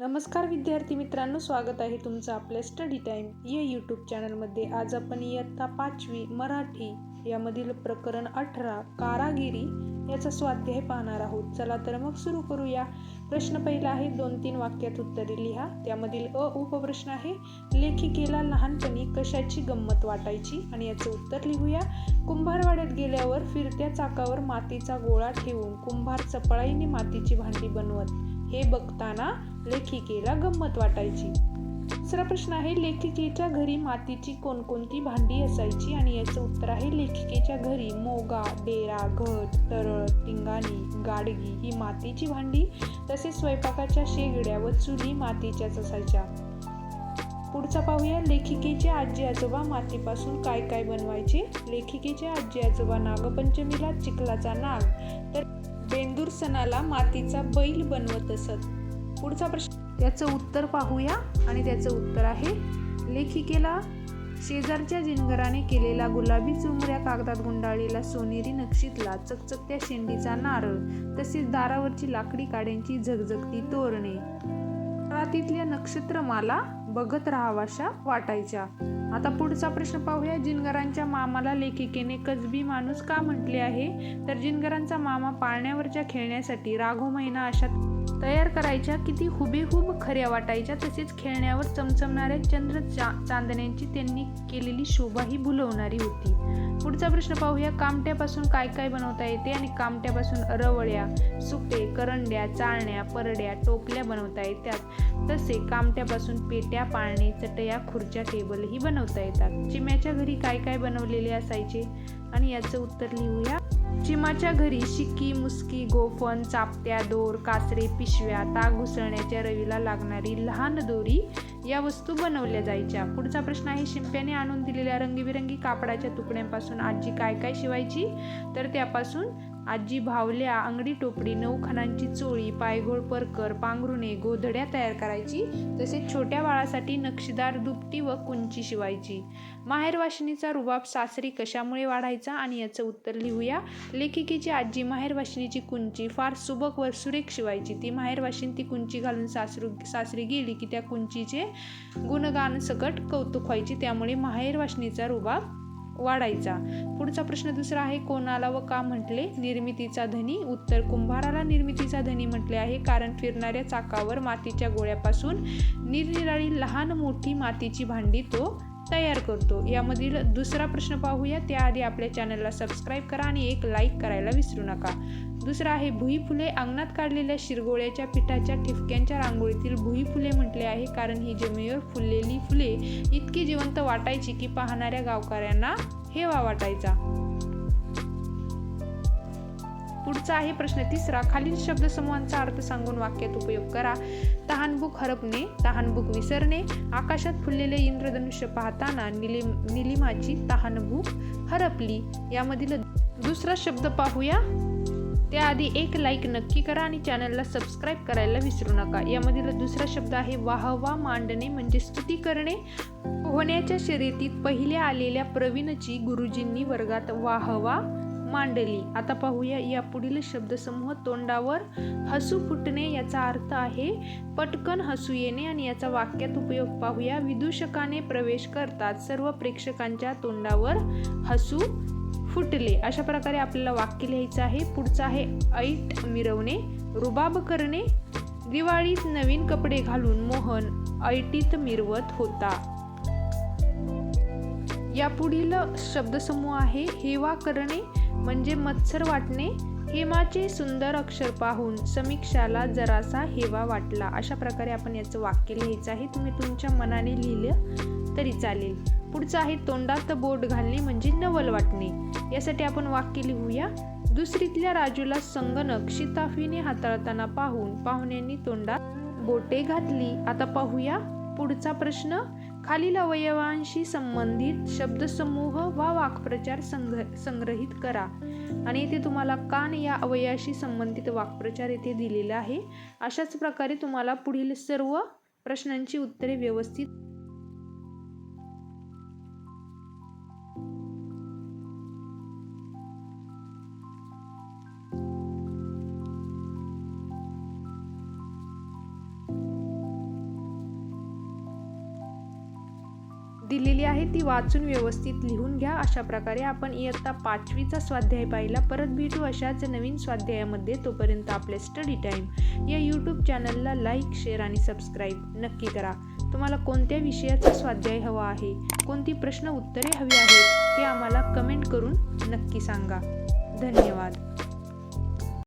नमस्कार विद्यार्थी मित्रांनो स्वागत आहे तुमचं आपल्या स्टडी टाईम या यूट्यूब चॅनलमध्ये आज आपण इयत्ता पाचवी मराठी यामधील प्रकरण अठरा कारागिरी याचा स्वाध्याय पाहणार आहोत. चला तर मग सुरू करूया. प्रश्न पहिला आहे दोन तीन वाक्यात उत्तरे लिहा. त्यामधील अ उपप्रश्न आहे लेखिकेला लहानपणी कशाची गंमत वाटायची? आणि याचं उत्तर लिहूया. कुंभारवाड्यात गेल्यावर फिरत्या चाकावर मातीचा गोळा ठेवून कुंभार चपळाईने मातीची भांडी बनवत हे बघताना लेखिकेला गंमत वाटायची. दुसरा प्रश्न आहे लेखिकेच्या घरी मातीची कोणकोणती भांडी असायची? आणि याचं उत्तर आहे लेखिकेच्या घरी मोगा डेरा घट तरळ टिंगाणी गाडगी ही मातीची भांडी तसेच स्वयंपाकाच्या शेगड्या व चुली मातीच्याच असायच्या. पुढचा पाहूया लेखिकेचे आजी आजोबा मातीपासून काय काय बनवायचे? लेखिकेचे आजी आजोबा नागपंचमीला चिखलाचा नाग. तर बेंदूर सणाला मातीचा बैल बनवत असत. पुढचा प्रश्न त्याचं उत्तर पाहूया. आणि त्याचं उत्तर आहे लेखिकेला शेजारच्या जिनगराने केलेला गुलाबी चुमऱ्या कागदात गुंडाळलेला सोनेरी नक्षीतला चकचकत्या शेंडीचा नारळ तसेच दारावरची लाकडी काड्यांची झगझगती तोरणे. रातीतल्या नक्षत्रमाला बघत राहावाशा वाटायच्या. आता पुढचा प्रश्न पाहूया. जिनगरांच्या मामाला लेखिकेने कसबी माणूस का म्हटले आहे? तर जिनगरांचा मामा पाळण्यावरच्या खेळण्यासाठी राघो महिना अशा तयार करायच्या किती हुबेहूब खऱ्या वाटायच्या तसेच खेळण्यावर चमचमणाऱ्या चंद्र चा चांदण्यांची त्यांनी केलेली शोभा ही भुलवणारी होती. पुढचा प्रश्न पाहूया कामट्यापासून काय काय बनवता येते आणि कामट्यापासून रवळ्या सुपे करंड्या चाळण्या परड्या टोपल्या बनवता येतात. तसे कामट्यापासून पेट्या पाळणे चटया खुर्च्या टेबलही बनवता येतात. चिम्याच्या घरी काय काय बनवलेले असायचे? आणि याचं उत्तर लिहूया. चिमाच्या घरी शिक्की मुसकी गोफण चापत्या दोर कासरे पिशव्या ताग घुसळण्याच्या रवीला लागणारी लहान दोरी या वस्तू बनवल्या जायच्या. पुढचा प्रश्न आहे शिंप्याने आणून दिलेल्या रंगीबिरंगी कापडाच्या तुकड्यांपासून आजी काय काय शिवायची? तर त्यापासून आजी भावल्या अंगडी टोपडी नऊ खणांची चोळी पायघोळ परकर पांघरुणे गोधड्या तयार करायची तसेच छोट्या बाळासाठी नक्षीदार दुपटी व कुंची शिवायची. माहेरवाशिनीचा रुबाब सासरी कशामुळे वाढायचा आणि याचं उत्तर लिहूया. लेखिकेची आजी माहेरवाशिनीची कुंची फार सुबक व सुरेख शिवायची. ती माहेरवाशिनी ती कुंची घालून सासरू सासरी गेली की त्या कुंचीचे गुणगान सकट कौतुक व्हायची. त्यामुळे माहेरवाशिनीचा रुबाब वाढायचा. पुढचा प्रश्न दुसरा आहे कोणाला व का म्हटले निर्मितीचा धनी? उत्तर कुंभाराला निर्मितीचा धनी म्हटले आहे कारण फिरणाऱ्या चाकावर मातीच्या गोळ्यापासून निरनिराळी लहान मोठी मातीची भांडी तो तयार करतो. यामधील दुसरा प्रश्न पाहूया. त्याआधी आपल्या चॅनलला सबस्क्राईब करा आणि एक लाईक करायला विसरू नका. दुसरा आहे भुई फुले अंगणात काढलेल्या शिरगोळ्याच्या पिठाच्या ठिपक्यांच्या रांगोळीतील भुई फुले म्हटले आहे. कारण ही जमिनीवर फुललेली फुले इतकी जिवंत वाटायची की पाहणाऱ्या गावकऱ्यांना हेवा वाटायचा. पुढचा आहे प्रश्न तिसरा. खालील शब्दसमूहांचा अर्थ सांगून वाक्यात उपयोग करा. तहानभूक हरपणे तहानभूक विसरणे आकाशात फुललेले इंद्रधनुष्य पाहताना निलिम निलिमाची तहानभूक हरपली. यामधील दुसरा शब्द पाहूया. त्याआधी एक लाईक नक्की करा आणि चॅनलला सबस्क्राईब करायला विसरू नका. यामधील दुसरा शब्द आहे वाहवा मांडणे म्हणजे स्तुती करणे. पोहण्याच्या शर्यतीत पहिल्या आलेल्या प्रवीणची गुरुजींनी वर्गात वाहवा मांडली. आता पाहूया या पुढील शब्दसमूह तोंडावर हसू फुटणे याचा अर्थ आहे पटकन हसू येणे आणि याचा वाक्यात उपयोग पाहूया. विदूषकाने प्रवेश करतात. सर्व प्रेक्षकांच्या तोंडावर हसू फुटले. अशा प्रकारे आपल्याला वाक्य लिहायचं आहे. पुढचं आहे ऐट मिरवणे रुबाब करणे दिवाळीत नवीन कपडे घालून मोहन ऐटीत मिरवत होता. यापुढील शब्दसमूह आहे हेवा करणे म्हणजे मत्सर वाटणे हेमाचे सुंदर अक्षर पाहून समीक्षाला जरासा हेवा वाटला. अशा प्रकारे आपण याचं वाक्य लिहायचं आहे. तुम्ही तुमच्या मनाने लिहिलं तरी चालेल. पुढचं आहे तोंडात बोट घालणे म्हणजे नवल वाटणे. यासाठी आपण वाक्य लिहूया. दुसरीतल्या राजूला संगणक शिताफीने हाताळताना पाहून पाहुण्यांनी तोंडात बोटे घातली. आता पाहूया पुढचा प्रश्न. खालील अवयवांशी संबंधित शब्दसमूह वा वाक्प्रचार संघ संग्रहित करा. आणि इथे तुम्हाला कान या अवयवाशी संबंधित वाक्प्रचार येथे दिलेला आहे. अशाच प्रकारे तुम्हाला पुढील सर्व प्रश्नांची उत्तरे व्यवस्थित दिलेली आहे ती वाचून व्यवस्थित लिहून घ्या. अशा प्रकारे आपण इयत्ता पाचवीचा स्वाध्याय पाहिला. परत भेटू अशाच नवीन स्वाध्यायामध्ये. तोपर्यंत आपले स्टडी टाईम या यूट्यूब चॅनलला लाईक शेअर आणि सबस्क्राईब नक्की करा. तुम्हाला कोणत्या विषयाचा स्वाध्याय हवा आहे? कोणती प्रश्न उत्तरे हवी आहेत? हे आम्हाला कमेंट करून नक्की सांगा. धन्यवाद.